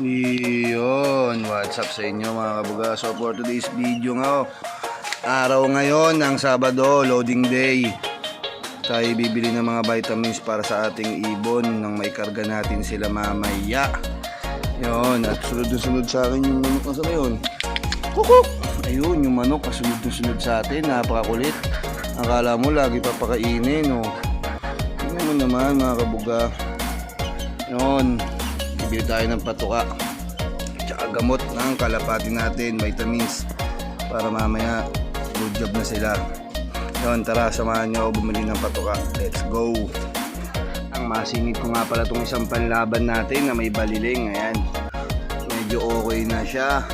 Yun, what's up sa inyo mga kabuga? So for today's video nga, oh, araw ngayon ng Sabado, loading day. Tayo bibili ng mga vitamins para sa ating ibon nang may karga natin sila mamaya. Yun, at sunod na sunod sa akin yung manok na sa yun. Kukuk! Ayun, yung manok kasunod na sunod sa atin, napakakulit. Akala mo lagi papakainin, oh. Tingnan mo naman mga kabuga. Yun, bibili tayo ng patuka. Tsaka gamot ng kalapati natin, vitamins. Para mamaya, good job na sila. Yun, tara, samahan nyo ako bumili ng patuka. Let's go! Ang masingit ko nga pala itong isang panlaban natin na may baliling. Ayan, medyo okay na siya.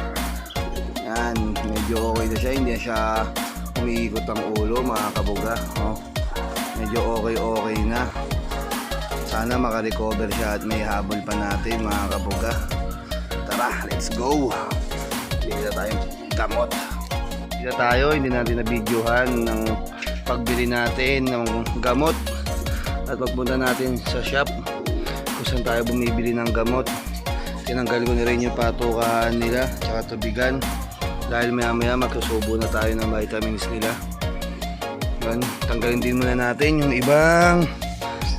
Yan, medyo okay na siya. Hindi na siya umiikot ang ulo, mga. Oh, medyo okay-okay na. Sana makarecover siya at may habol pa natin mga kabuga. Tara, let's go! Hindi na tayong gamot. Hindi na tayo, hindi natin na-videohan ng pagbili natin ng gamot at pagpunta natin sa shop kung saan tayo bumibili ng gamot. Tinanggal ko na rin yung patukaan nila tsaka tubigan dahil maya maya magsusubo na tayo ng vitamins nila. Yun, tanggalin din muna natin yung ibang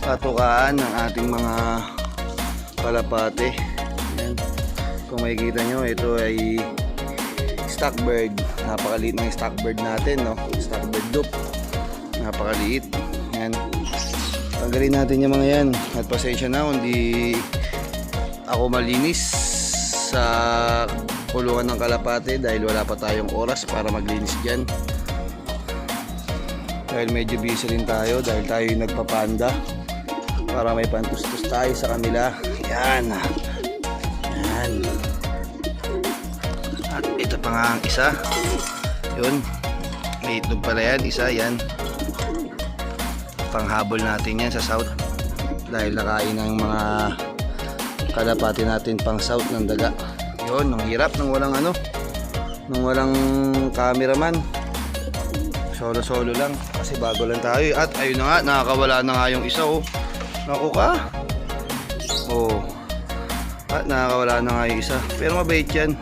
patukaan ng ating mga kalapate. Yan. Kung makikita nyo, ito ay stockbird. Napakaliit ng stockbird natin, no? Stockbird loop. Napakaliit. Yan. Tanggalin natin yung mga yan. At pasensya na kung di ako malinis sa kulungan ng kalapate dahil wala pa tayong oras para maglinis dyan. Dahil medyo busy rin tayo dahil tayo yung nagpapanda para may pantustos tayo sa kanila. Yan. Yan. At ito pa nga ang isa. Yun. May itlog pala yan. Isa yan. Panghabol natin yan sa south. Dahil nakain ng mga kalapati natin pang south ng daga. Yun. Ang hirap ng walang ano. Nang walang cameraman. Solo-solo lang. Kasi bago lang tayo. eh. At ayun na nga. Nakakawala na nga yung isa oh. Naku ka. Oh. At nakakawala na nga isa. Pero mabait yan.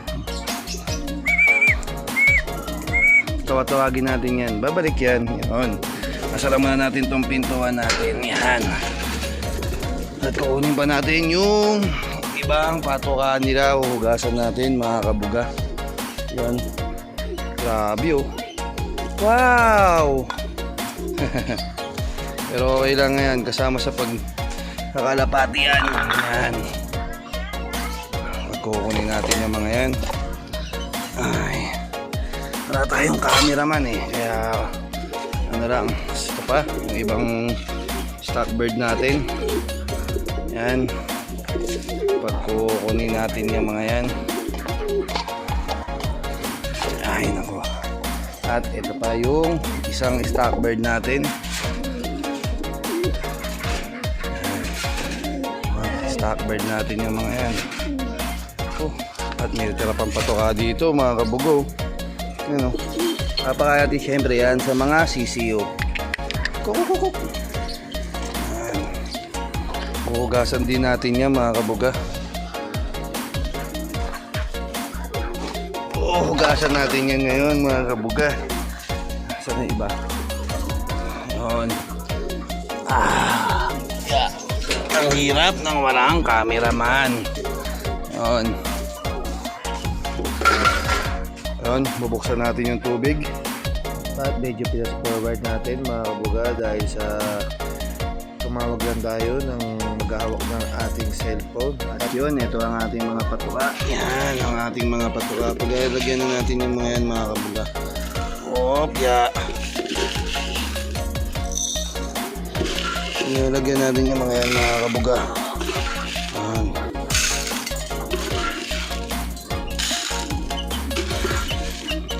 Tawag-tawagin natin yan. Babalik yan. Yun. Asara muna natin tong pintuan natin. Yan. At kukunin pa natin yung ibang patukaan nila. Huhugasan natin mga kabuga. Yan. Grabe oh. Wow! Pero okay lang yan. Kasama sa pag kakalapati yan. Yan. Kukunin natin yung mga yan. Ay. Wala tayong cameraman eh. Kaya ano lang. Ito pa. Yung ibang stockbird natin. Yan. Pagkukunin natin yung mga yan. Ay nako. At ito pa yung isang stockbird natin. Stockbird natin yung mga yan. Oh, at may tira pang patoka dito mga kabugo. Yan o. Papakayati syempre yan sa mga CCO. Kukukukuk. Yan. Huhugasan din natin yan mga kabuga. Huhugasan natin yan ngayon mga kabuga. Saan na iba? Yun. Ah. Yeah. Ang hirap ng walang cameraman. Yun. Yun, bubuksan natin yung tubig. At medyo pinas forward natin mga kabuga dahil sa tumawag lang tayo ng maghahawak ng ating cellphone. At yun, ito ang ating mga patuka. Yan, ang ating mga patuka. Paglalagyan na natin yung mga yan mga kabuga. Opya. Nilalagyan natin yung mga yan mga kabuga. Yan.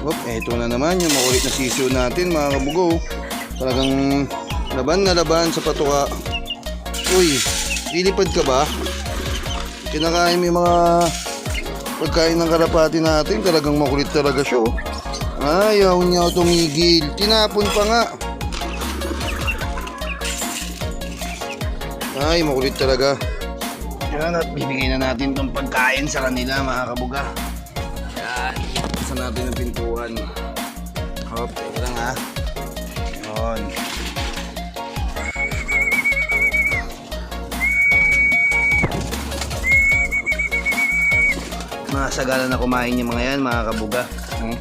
Op, eto na naman yung makulit na sisiyo natin mga kabugo. Talagang laban na laban sa patuka. Uy, lilipad ka ba? Kinakain mo mga pagkain ng kalapati natin. Talagang makulit talaga siya. oh. Ayaw niya tumigil. Tinapon pa nga. Ay, makulit talaga. Yan at bibigay na natin tong pagkain sa kanila mga kabuga. Yan. Sa natin ang pintuan. Hop, teka lang ha. Yun. Mga sagala na kumain yung mga yan mga kabuga. Hmm.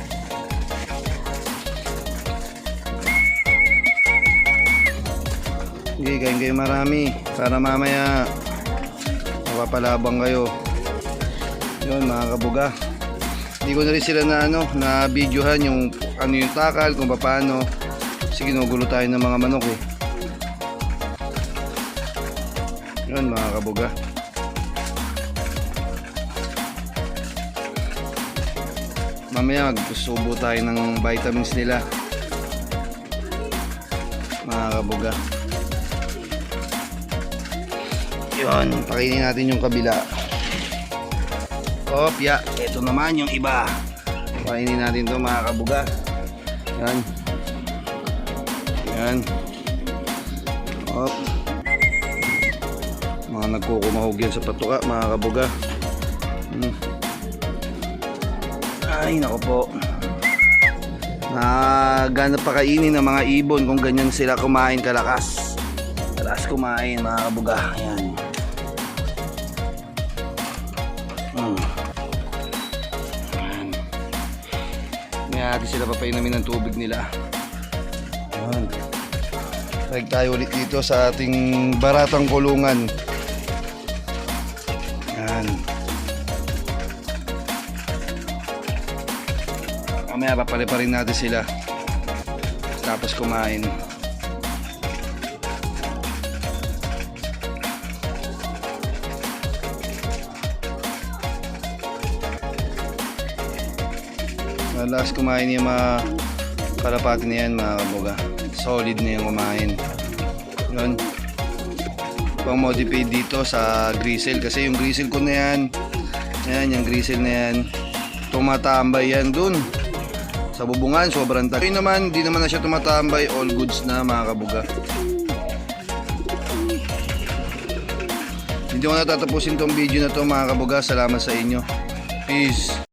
Kain kayo marami para mamaya mapapalabang kayo. Yun mga kabuga. Hindi ko na rin sila na ano, na videohan yung ano yung takal, kung paano. Kasi ginugulo tayo ng mga manok eh. Yun mga kabuga. Mamaya magsusubo tayo ng vitamins nila. Mga kabuga. Yun, pakainin natin yung kabila. Kopya, ito naman yung iba. Pakainin natin to mga kabuga. Yan. Yan. Op. Mga nagkukumahog yan sa patuka, mga kabuga. Hmm. Ay, nako po. Nagana pa kainin ng mga ibon kung ganyan sila kumain kalakas. Kalakas kumain, mga kabuga. Yan. Natin sila papainamin ng tubig nila. Yan. Balik tayo ulit dito sa ating baratang kulungan. Yan. Mamaya papalipa rin natin sila. Tapos kumain. Malakas kumain yung mga kalapati na yan mga kabuga. Solid na yung kumain. Yun. Pang modify dito sa gristle kasi yung gristle ko na yan. Yan, yung gristle na yan. Tumatambay yan dun. Sa bubungan, sobrang. Yun naman, di naman na siya tumatambay. All goods na mga kabuga. Hindi ko natatapusin tong video na to mga kabuga. Salamat sa inyo. Peace.